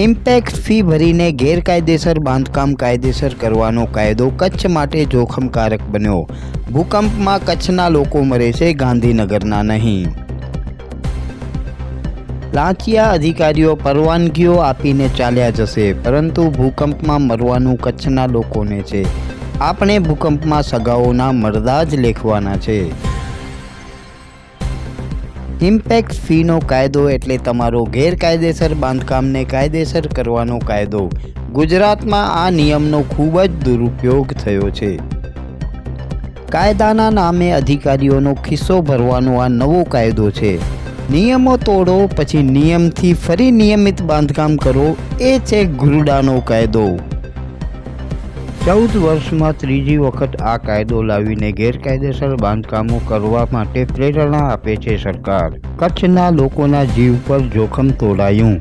Impact fee ભરીને ગેરકાયદેસર બાંધકામ કાયદેસર કરવાનો કાયદો કચ્છ માટે જોખમકારક બન્યો. ભૂકંપમાં કચ્છના લોકો મરે છે, ગાંધીનગરના નહીં. લાંચિયા અધિકારીઓ પરવાનગીઓ આપીને ચાલ્યા જશે, પરંતુ ભૂકંપમાં મરવાનું કચ્છના લોકોને છે. આપણે ભૂકંપમાં સગાઓના મરદા જ લેખવાના છે. ઇમ્પેક્ટ ફીનો કાયદો એટલે તમારો ગેરકાયદેસર બાંધકામને કાયદેસર કરવાનો કાયદો. ગુજરાતમાં આ નિયમનો ખૂબ જ દુરુપયોગ થયો છે. કાયદાના નામે અધિકારીઓનો ખિસ્સો ભરવાનો આ નવો કાયદો છે. નિયમો તોડો, પછી નિયમથી ફરી નિયમિત બાંધકામ કરો, એ છે ગુરુડાનો કાયદો. ચૌદ વર્ષમાં ત્રીજી વખત આ કાયદો લાવીને ગેરકાયદેસર બાંધકામો કરવા માટે પ્રેરણા આપે છે સરકાર. કચ્છના લોકોના જીવ પર જોખમ તોડાયું.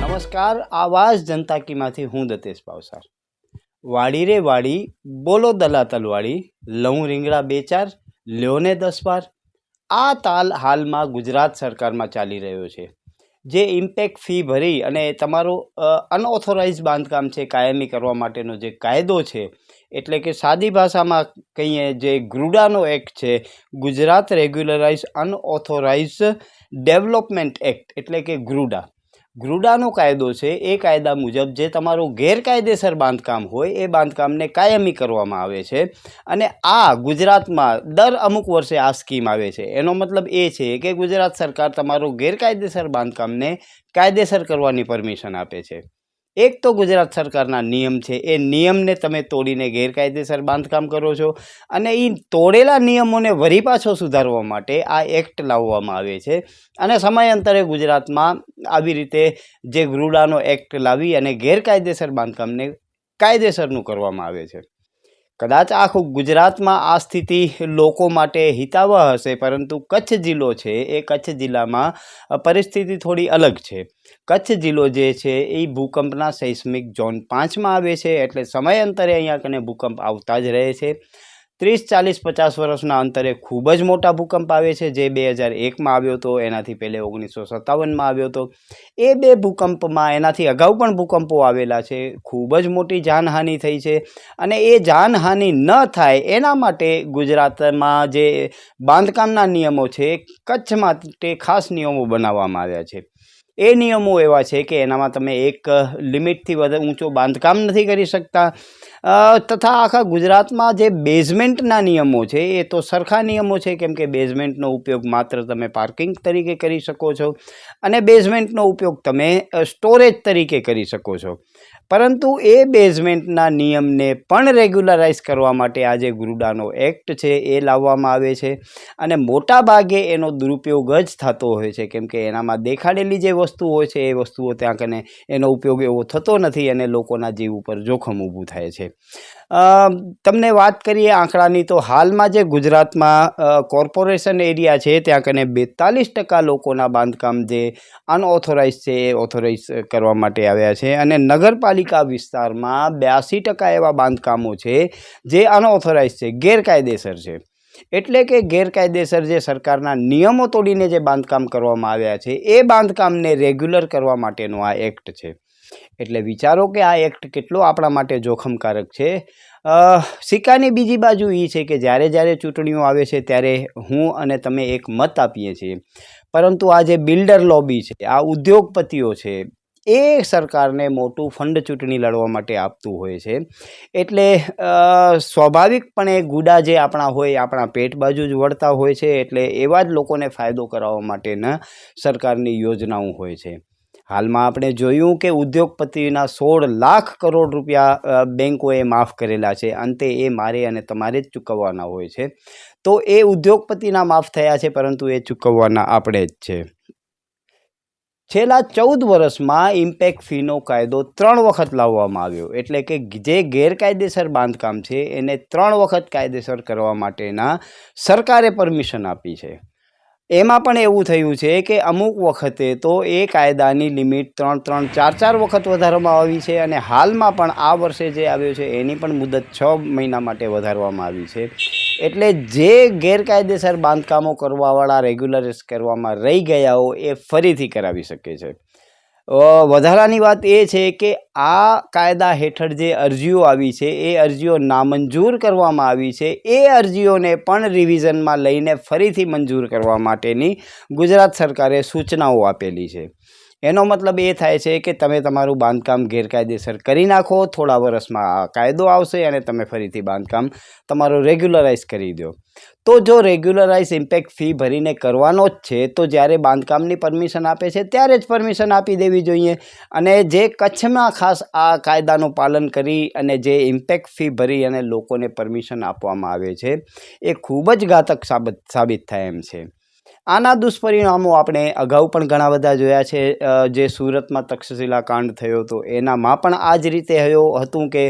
નમસ્કાર, આવાજ જનતા કીમાંથી હું દતેશ પાવસાર. વાડી રે વાડી, બોલો દલાતલવાડી, લઉં રીંગણા બે ચાર, લ્યોને દસ બાર. આ તાલ હાલમાં ગુજરાત સરકારમાં ચાલી રહ્યો છે. જે ઇમ્પેક્ટ ફી ભરી અને તમારું અનઓથોરાઇઝ બાંધકામ છે, કાયમી કરવા માટેનો જે કાયદો છે, એટલે કે સાદી ભાષામાં કહીએ જે ગ્રુડાનો એક્ટ છે, Gujarat regularise unauthorise development act, એટલે કે ગ્રુડા ગ્રુડાનો કાયદો છે, એ કાયદા મુજબ જે તમારું ગેરકાયદેસર બાંધકામ હોય, એ બાંધકામને કાયમી કરવામાં આવે છે. અને આ ગુજરાતમાં દર અમુક વર્ષે આ સ્કીમ આવે છે. એનો મતલબ એ છે કે ગુજરાત સરકાર તમારું ગેરકાયદેસર બાંધકામને કાયદેસર કરવાની પરમિશન આપે છે. એક તો ગુજરાત સરકારના નિયમ છે. એ નિયમને તમે તોડીને ગેરકાયદેસર બાંધકામ કરો છો અને એ તોડેલા નિયમોને વરી પાછો સુધારવા માટે આ એક્ટ લાવવામાં આવે છે. અને સમયાંતરે ગુજરાતમાં આવી રીતે જે ગૃડાનો એક્ટ લાવી અને ગેરકાયદેસર બાંધકામને કાયદેસરનું કરવામાં આવે છે. કદાચ આખું ગુજરાતમાં આ સ્થિતિ લોકો માટે હિતાવહ હશે, પરંતુ કચ્છ જિલ્લો છે, એ કચ્છ જિલ્લામાં પરિસ્થિતિ થોડી અલગ છે. કચ્છ જિલ્લો જે છે, એ ભૂકંપના સૈસ્મિક ઝોન પાંચમાં આવે છે, એટલે સમયાંતરે અહીંયા કને ભૂકંપ આવતા જ રહે છે. ત્રીસ, ચાલીસ, પચાસ વર્ષના અંતરે ખૂબ જ મોટા ભૂકંપ આવે છે. જે બે હજાર એકમાં આવ્યો હતો, એનાથી પહેલે ઓગણીસો સત્તાવનમાં આવ્યો હતો. એ બે ભૂકંપમાં એનાથી અગાઉ પણ ભૂકંપો આવેલા છે. ખૂબ જ મોટી જાનહાનિ થઈ છે. અને એ જાનહાનિ ન થાય એના માટે ગુજરાતમાં જે બાંધકામના નિયમો છે કચ્છ માટે ખાસ નિયમો બનાવવામાં આવ્યા છે. એ નિયમો એવા છે કે એનામાં તમે એક લિમિટથી વધારે ઊંચો બાંધકામ નથી કરી શકતા. તથા આખા ગુજરાતમાં જે બેઝમેન્ટના નિયમો છે, એ તો સરખા નિયમો છે, કેમ કે બેઝમેન્ટનો ઉપયોગ માત્ર તમે પાર્કિંગ તરીકે કરી શકો છો અને બેઝમેન્ટનો ઉપયોગ તમે સ્ટોરેજ તરીકે કરી શકો છો. પરંતુ એ બેઝમેન્ટના નિયમને પણ રેગ્યુલરાઇઝ કરવા માટે આ જે ગુરુડાનો એક્ટ છે, એ લાવવામાં આવે છે અને મોટા ભાગે એનો દુરુપયોગ જ થતો હોય છે. કેમ કે એનામાં દેખાડેલી જે વસ્તુ હોય છે, એ વસ્તુઓ ત્યાં કને એનો ઉપયોગ એવો થતો નથી અને લોકોના જીવ ઉપર જોખમ ઊભું થાય છે. તમને વાત કરીએ આંકડાની, તો હાલમાં જે ગુજરાતમાં કોર્પોરેશન એરિયા છે, ત્યાં કને બેતાલીસ ટકા લોકોના બાંધકામ જે અનઓથોરાઇઝ છે, એ ઓથોરાઇઝ કરવા માટે આવ્યા છે અને નગરપાલિકા વિસ્તારમાં બ્યાસી ટકા એવા બાંધકામો છે જે અનઓથોરાઇઝ છે, ગેરકાયદેસર છે. એટલે કે ગેરકાયદેસર જે સરકારના નિયમો તોડીને જે બાંધકામ કરવામાં આવ્યા છે, એ બાંધકામને રેગ્યુલર કરવા માટેનો આ એક્ટ છે. એટલે વિચારો કે આ એક્ટ કેટલો આપણા માટે જોખમકારક છે. સિક્કાની બીજી બાજુ એ છે કે જ્યારે જ્યારે ચૂંટણીઓ આવે છે ત્યારે હું અને તમે એક મત આપીએ છીએ. પરંતુ આ જે બિલ્ડર લોબી છે, આ ઉદ્યોગપતિઓ છે એ સરકારને મોટું ફંડ ચૂંટણી લડવા માટે આપતું હોય છે. એટલે સ્વાભાવિકપણે ગુડા જે આપણા હોય, આપણા પેટ બાજુ જ વળતા હોય છે, એટલે એવા જ લોકોને ફાયદો કરાવવા માટેના સરકારની યોજનાઓ હોય છે. હાલમાં આપણે જોયું કે ઉદ્યોગપતિના સોળ લાખ કરોડ રૂપિયા બેંકોએ માફ કરેલા છે. અંતે એ મારે અને તમારે જ ચૂકવવાના હોય છે. તો એ ઉદ્યોગપતિના માફ થયા છે, પરંતુ એ ચૂકવવાના આપણે જ છે. છેલ્લા ચૌદ વર્ષમાં ઇમ્પેક્ટ ફીનો કાયદો ત્રણ વખત લાવવામાં આવ્યો. એટલે કે જે ગેરકાયદેસર બાંધકામ છે, એને ત્રણ વખત કાયદેસર કરવા માટેના સરકારે પરમિશન આપી છે. એમાં પણ એવું થયું છે કે અમુક વખતે તો એ કાયદાની લિમિટ ત્રણ ત્રણ, ચાર ચાર વખત વધારવામાં આવી છે અને હાલમાં પણ આ વર્ષે જે આવ્યો છે, એની પણ મુદત છ મહિના માટે વધારવામાં આવી છે. એટલે જે ગેરકાયદેસર બાંધકામો કરવાવાળા રેગ્યુલરાઇઝ કરવામાં રહી ગયા હો એ ફરીથી કરાવી શકે છે. વધારાની વાત એ છે કે આ કાયદા હેઠળ જે અરજીઓ આવી છે એ અરજીઓ નામંજૂર કરવામાં આવી છે. એ અરજીઓને પણ રિવિઝનમાં લઈને ફરીથી મંજૂર કરવા માટેની ગુજરાત સરકારે સૂચનાઓ આપેલી છે. એનો મતલબ એ થાય છે કે તમે તમારું બાંધકામ ગેરકાયદેસર કરી નાખો, થોડા વર્ષમાં આ કાયદો આવશે અને તમે ફરીથી બાંધકામ તમારું રેગ્યુલરાઇઝ કરી દો. તો જો રેગ્યુલરાઇઝ ઇમ્પેક્ટ ફી ભરીને કરવાનો જ છે, તો જ્યારે બાંધકામની પરમિશન આપે છે ત્યારે જ પરમિશન આપી દેવી જોઈએ. અને જે કચ્છમાં ખાસ આ કાયદાનું પાલન કરી અને જે ઇમ્પેક્ટ ફી ભરી અને લોકોને પરમિશન આપવામાં આવે છે, એ ખૂબ જ ઘાતક સાબિત સાબિત થાય એમ છે. આના દુષ્પરિણામો આપણે અગાઉ પણ ઘણા બધા જોયા છે જે સુરતમાં તક્ષશિલા કાંડ થયો હતો. એનામાં પણ આ જ રીતે હતું કે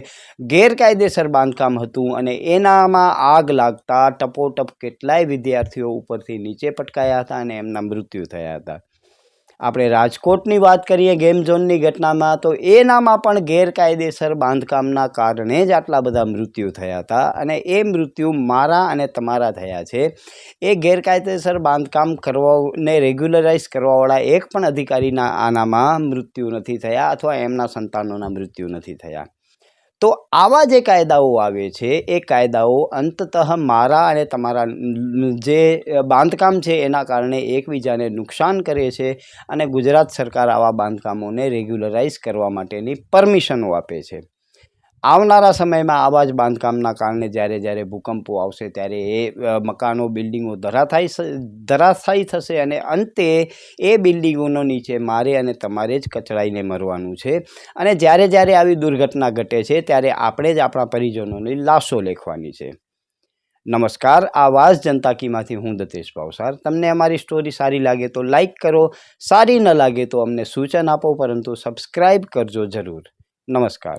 ગેરકાયદેસર બાંધકામ હતું અને એનામાં આગ લાગતા ટપોટપ કેટલાય વિદ્યાર્થીઓ ઉપરથી નીચે પટકાયા હતા અને એમના મૃત્યુ થયા હતા. આપણે રાજકોટની વાત કરીએ ગેમ ઝોનની ઘટનામાં, તો એનામાં પણ ગેરકાયદેસર બાંધકામના કારણે જ આટલા બધા મૃત્યુ થયા હતા. અને એ મૃત્યુ મારા અને તમારા થયા છે. એ ગેરકાયદેસર બાંધકામ કરવાને રેગ્યુલરાઇઝ કરવાવાળા એક પણ અધિકારીના આનામાં મૃત્યુ નથી થયા અથવા એમના સંતાનોના મૃત્યુ નથી થયા. તો આવા જે કાયદાઓ આવે છે, એ કાયદાઓ અંતતઃ મારા અને તમારા જે બાંધકામ છે, એના કારણે એકબીજાને નુકસાન કરે છે અને ગુજરાત સરકાર આવા બાંધકામોને રેગ્યુલરાઇઝ કરવા માટેની પરમિશનો આપે છે. આવનારા સમયમાં આવા જ બાંધકામના કારણે જ્યારે જ્યારે ભૂકંપો આવશે ત્યારે એ મકાનો, બિલ્ડિંગો ધરાશાયી ધરાશાયી થશે અને અંતે એ બિલ્ડિંગોનો નીચે મારે અને તમારે જ કચડાઈને મરવાનું છે. અને જ્યારે જ્યારે આવી દુર્ઘટના ઘટે છે ત્યારે આપણે જ આપણા પરિજનોની લાશો લેખવાની છે. નમસ્કાર, આ વાસ જનતા કીમાંથી હું દતેશ ભાવસાર તમને અમારી સ્ટોરી સારી લાગે તો લાઈક કરો, સારી ન લાગે તો અમને સૂચન આપો, પરંતુ સબસ્ક્રાઈબ કરજો જરૂર. નમસ્કાર.